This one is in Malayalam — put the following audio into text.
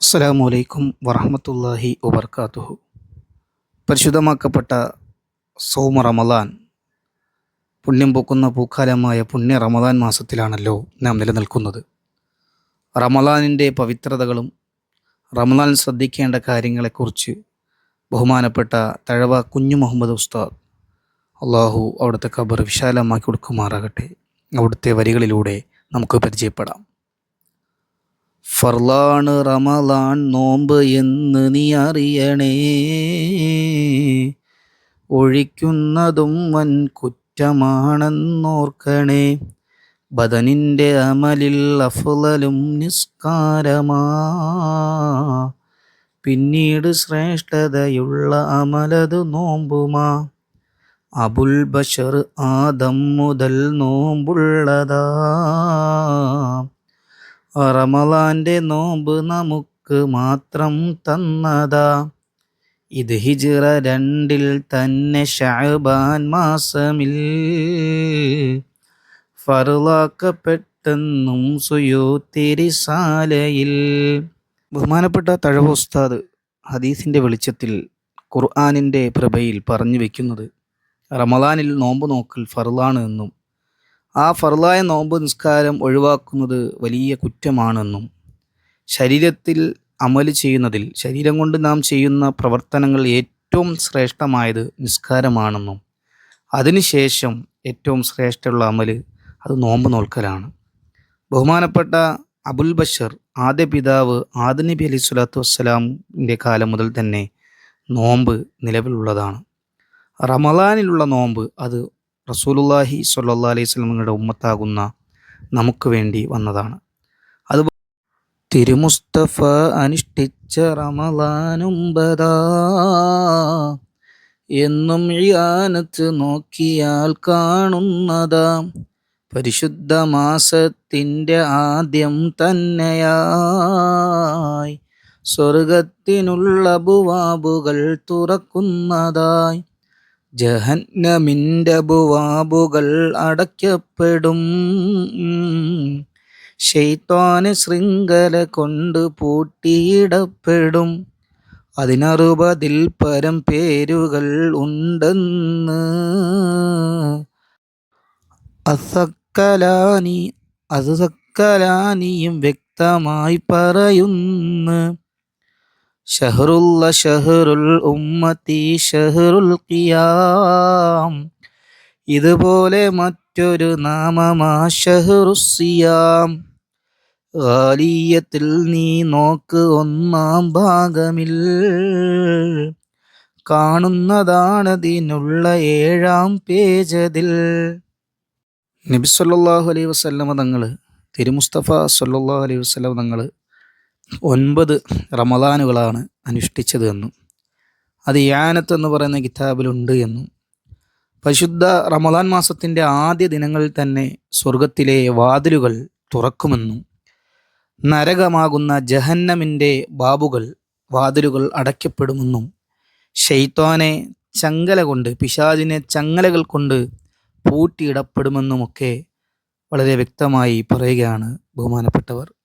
അസ്സലാമു അലൈക്കും വറഹമത്തല്ലാഹി വബർക്കാത്തുഹു. പരിശുദ്ധമാക്കപ്പെട്ട സൗമ റമദാൻ പുണ്യം പൂക്കുന്ന പൂക്കാലമായ പുണ്യ റമദാൻ മാസത്തിലാണല്ലോ നാം നിലനിൽക്കുന്നത്. റമദാനിന്റെ പവിത്രതകളും റമദാൻ ശ്രദ്ധിക്കേണ്ട കാര്യങ്ങളെക്കുറിച്ച് ബഹുമാനപ്പെട്ട തഴവ കുഞ്ഞു മുഹമ്മദ് ഉസ്താദ് അള്ളാഹു അവിടുത്തെ ഖബർ വിശാലമാക്കി കൊടുക്കുമാറാകട്ടെ. അവിടുത്തെ വരികളിലൂടെ നമുക്ക് പരിചയപ്പെടാം. ഫർലാണ് റമലാൻ നോമ്പ് എന്ന് നീ അറിയണേ. ഒഴിക്കുന്നതും വൻ കുറ്റമാണെന്നോർക്കണേ. ബദനിന്റെ അമലിൽ അഫുലലും നിസ്കാരമാ. പിന്നീട് ശ്രേഷ്ഠതയുള്ള അമലത് നോമ്പുമാ. അബുൽ ബഷർ ആദം മുതൽ നോമ്പുള്ളതാ. റമലാന്റെ നോമ്പ് നമുക്ക് മാത്രം തന്നതാ. ഇത് ഹിജിറ രണ്ടിൽ തന്നെ ഷാബാൻ മാസമിൽ. ഫറുലാക്കപ്പെട്ടെന്നും തിരിസാലയിൽ ബഹുമാനപ്പെട്ട തഴവ ഉസ്താദ് ഹദീസിന്റെ വെളിച്ചത്തിൽ ഖുർആാനിന്റെ പ്രഭയിൽ പറഞ്ഞു വയ്ക്കുന്നത് റമലാനിൽ നോമ്പ് നോക്കൽ ഫറുലാണ് എന്നും ആ ഫർലായ നോമ്പ് നിസ്കാരം ഒഴിവാക്കുന്നത് വലിയ കുറ്റമാണെന്നും ശരീരത്തിൽ അമൽ ചെയ്യുന്നതിൽ ശരീരം കൊണ്ട് നാം ചെയ്യുന്ന പ്രവർത്തനങ്ങൾ ഏറ്റവും ശ്രേഷ്ഠമായത് നിസ്കാരമാണെന്നും അതിനുശേഷം ഏറ്റവും ശ്രേഷ്ഠമുള്ള അമൽ അത് നോമ്പ് നോൽക്കലാണ്. ബഹുമാനപ്പെട്ട അബുൽ ബഷർ ആദ്യ പിതാവ് ആദിനബി നബി അലൈഹി സ്വലാത്തു വസ്സലാമിന്റെ കാലം മുതൽ തന്നെ നോമ്പ് നിലവിലുള്ളതാണ്. റമലാനിലുള്ള നോമ്പ് അത് റസൂലുല്ലാഹി സല്ലാ അലൈഹി സ്വലമങ്ങളുടെ ഉമ്മത്താകുന്ന നമുക്ക് വേണ്ടി വന്നതാണ്. അത് തിരുമുസ്തഫ അനുഷ്ഠിച്ച റമളാനുംബദാ എന്നും ഇയാനത്ത് നോക്കിയാൽ കാണുന്നതാ. പരിശുദ്ധ മാസത്തിന്റെ ആദ്യം തന്നെയായി. സ്വർഗത്തിനുള്ള ബുവാബുകൾ തുറക്കുന്നതായി. ജഹന്നമിന്റെ ബുവാബുകൾ അടയ്ക്കപ്പെടും. ഷെയ്ത്താന് ശൃംഖല കൊണ്ട് പൂട്ടിയിടപ്പെടും. അതിനറുപതിൽ പരം പേരുകൾ ഉണ്ടെന്ന്. അസക്കലാനി അസക്കലാനിയും വ്യക്തമായി പറയുന്നു. ഷഹറുൽ ഷഹറുൽ ഖിയാം. ഇതുപോലെ മറ്റൊരു നാമമാ ഷഹറുസിയാം ഗാലിയത്തിൽ നീ നോക്ക് ഒന്നാം ഭാഗമിൽ. കാണുന്നതാണതിനുള്ള ഏഴാം പേജതിൽ. നബി സല്ലല്ലാഹു അലൈഹി വസ്ലമ തങ്ങൾ തിരുമുസ്തഫ സല്ലല്ലാഹു അലൈഹി വസ്ലമ തങ്ങൾ ഒൻപത് റമദാനുകളാണ് അനുഷ്ഠിച്ചത് എന്നും അത് യാനത്ത് എന്ന് പറയുന്ന കിതാബിലുണ്ട് എന്നും. പരിശുദ്ധ റമദാൻ മാസത്തിന്റെ ആദ്യ ദിനങ്ങളിൽ തന്നെ സ്വർഗത്തിലെ വാതിലുകൾ തുറക്കുമെന്നും നരകമാകുന്ന ജഹന്നമിന്റെ ബാബുകൾ വാതിലുകൾ അടയ്ക്കപ്പെടുമെന്നും ഷെയ്ത്താനെ ചങ്ങല കൊണ്ട് പിശാജിനെ ചങ്ങലകൾ കൊണ്ട് പൂട്ടിയിടപ്പെടുമെന്നുമൊക്കെ വളരെ വ്യക്തമായി പറയുകയാണ് ബഹുമാനപ്പെട്ടവർ.